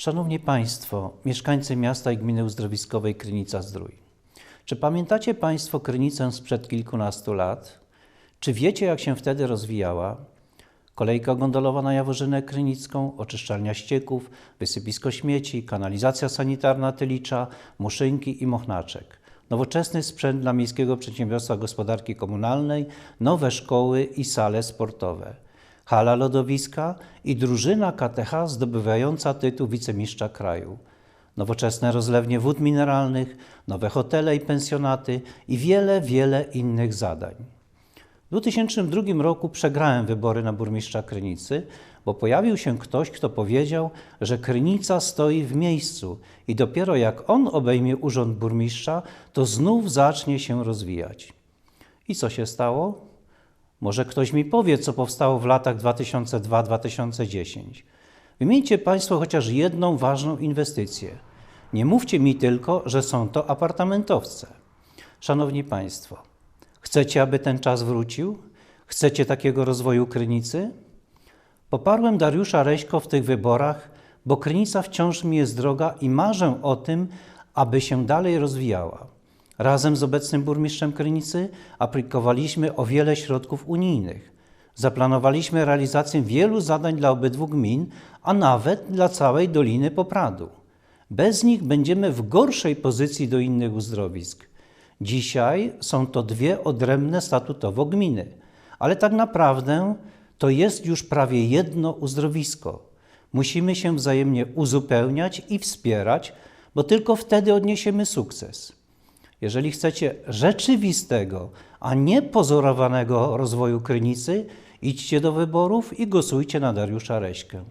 Szanowni Państwo, mieszkańcy miasta i gminy uzdrowiskowej Krynica-Zdrój. Czy pamiętacie Państwo Krynicę sprzed kilkunastu lat? Czy wiecie, jak się wtedy rozwijała? Kolejka gondolowa na Jaworzynę Krynicką, oczyszczalnia ścieków, wysypisko śmieci, kanalizacja sanitarna Tylicza, Muszynki i Mochnaczek. Nowoczesny sprzęt dla Miejskiego Przedsiębiorstwa Gospodarki Komunalnej, nowe szkoły i sale sportowe. Hala lodowiska i drużyna KTH zdobywająca tytuł wicemistrza kraju. Nowoczesne rozlewnie wód mineralnych, nowe hotele i pensjonaty i wiele, wiele innych zadań. W 2002 roku przegrałem wybory na burmistrza Krynicy, bo pojawił się ktoś, kto powiedział, że Krynica stoi w miejscu i dopiero jak on obejmie urząd burmistrza, to znów zacznie się rozwijać. I co się stało? Może ktoś mi powie, co powstało w latach 2002-2010. Wymieńcie Państwo chociaż jedną ważną inwestycję. Nie mówcie mi tylko, że są to apartamentowce. Szanowni Państwo, chcecie, aby ten czas wrócił? Chcecie takiego rozwoju Krynicy? Poparłem Dariusza Reśko w tych wyborach, bo Krynica wciąż mi jest droga i marzę o tym, aby się dalej rozwijała. Razem z obecnym burmistrzem Krynicy aplikowaliśmy o wiele środków unijnych. Zaplanowaliśmy realizację wielu zadań dla obydwu gmin, a nawet dla całej Doliny Popradu. Bez nich będziemy w gorszej pozycji do innych uzdrowisk. Dzisiaj są to dwie odrębne statutowo gminy, ale tak naprawdę to jest już prawie jedno uzdrowisko. Musimy się wzajemnie uzupełniać i wspierać, bo tylko wtedy odniesiemy sukces. Jeżeli chcecie rzeczywistego, a nie pozorowanego rozwoju Krynicy, idźcie do wyborów i głosujcie na Dariusza Reśkę.